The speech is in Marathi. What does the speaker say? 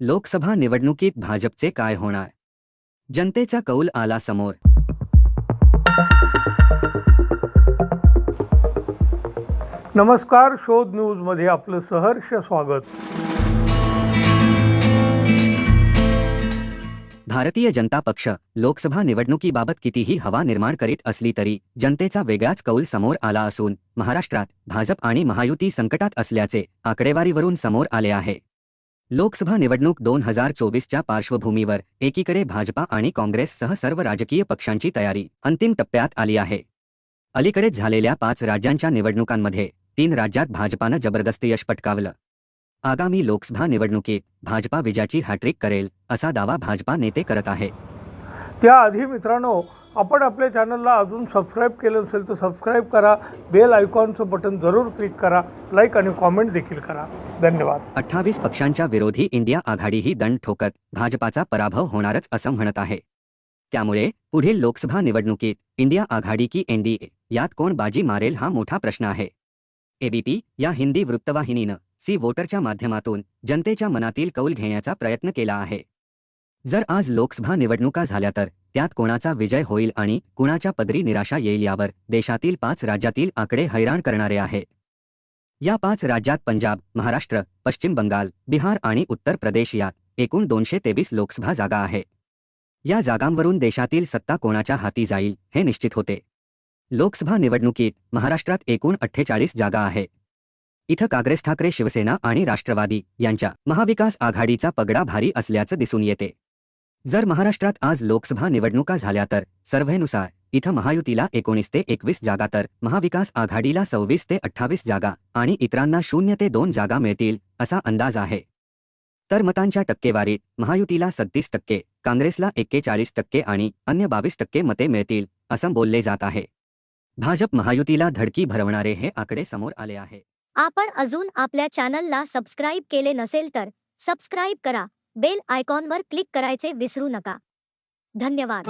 लोकसभा निवडणुकीत भाजपचे काय होणार? जनतेचा कौल आला समोर. नमस्कार शोध न्यूजमध्ये आपलं सहर्ष स्वागत. भारतीय जनता पक्ष लोकसभा निवडणुकीबाबत कितीही हवा निर्माण करीत असली तरी जनतेचा वेगळाच कौल समोर आला असून महाराष्ट्रात भाजप आणि महायुती संकटात असल्याचे आकडेवारीवरून समोर आले आहे. लोकसभा निवडणूक दोन हजार चोवीसच्या पार्श्वभूमीवर एकीकडे भाजपा आणि काँग्रेससह सर्व राजकीय पक्षांची तयारी अंतिम टप्प्यात आली आहे. अलीकडेच झालेल्या पाच राज्यांच्या निवडणुकांमध्ये तीन राज्यात भाजपानं जबरदस्त यश पटकावलं. आगामी लोकसभा निवडणुकीत भाजपा विजयाची हॅट्रिक करेल असा दावा भाजपा नेते करत आहे. त्याआधी मित्रांनो आपण आपल्या चॅनलला अजून सबस्क्राईब केलं नसेल तर सबस्क्राईब करा बेल आयकॉनचं बटन जरूर क्लिक करा लाईक आणि कॉमेंट देखील करा. धन्यवाद. अठ्ठावीस पक्षांच्या विरोधी इंडिया आघाडी ही दंड ठोकत भाजपाचा पराभव होणारच असं म्हणत आहे. त्यामुळे पुढील लोकसभा निवडणुकीत इंडिया आघाडी की एनडीए यात कोण बाजी मारेल हा मोठा प्रश्न आहे. एबीपी या हिंदी वृत्तवाहिनीनं सी वोटरच्या माध्यमातून जनतेच्या मनातील कौल घेण्याचा प्रयत्न केला आहे. जर आज लोकसभा निवडणुका झाल्या तर त्यात कोणाचा विजय होईल आणि कुणाच्या पदरी निराशा येईल यावर देशातील पाच राज्यातील आकडे हैराण करणारे आहे. या पाच राज्यात पंजाब महाराष्ट्र पश्चिम बंगाल बिहार आणि उत्तर प्रदेश यात एकूण दोनशे तेवीस लोकसभा जागा आहे. या जागांवरून देशातील सत्ता कोणाच्या हाती जाईल हे निश्चित होते. लोकसभा निवडणुकीत महाराष्ट्रात एकूण अठ्ठेचाळीस जागा आहेत इथं काँग्रेस ठाकरे शिवसेना आणि राष्ट्रवादी यांच्या महाविकास आघाडीचा पगडा भारी असल्याचं दिसून येते. जर महाराष्ट्रात आज लोकसभा निवडणुका झाल्या तर सर्व्हेनुसार इथं महायुतीला एकोणीस ते एकवीस जागा तर महाविकास आघाडीला सव्वीस ते अठ्ठावीस जागा आणि इतरांना शून्य ते दोन जागा मिळतील असा अंदाज आहे. तर मतांच्या टक्केवारीत महायुतीला सत्तीस टक्के काँग्रेसला एक्केचाळीस टक्के आणि अन्य बावीस टक्के मते मिळतील असं बोलले जात आहे. भाजप महायुतीला धडकी भरवणारे हे आकडे समोर आले आहे. आपण अजून आपल्या चॅनलला सबस्क्राईब केले नसेल तर सबस्क्राईब करा. बेल आयकॉनवर क्लिक करायचे विसरू नका. धन्यवाद.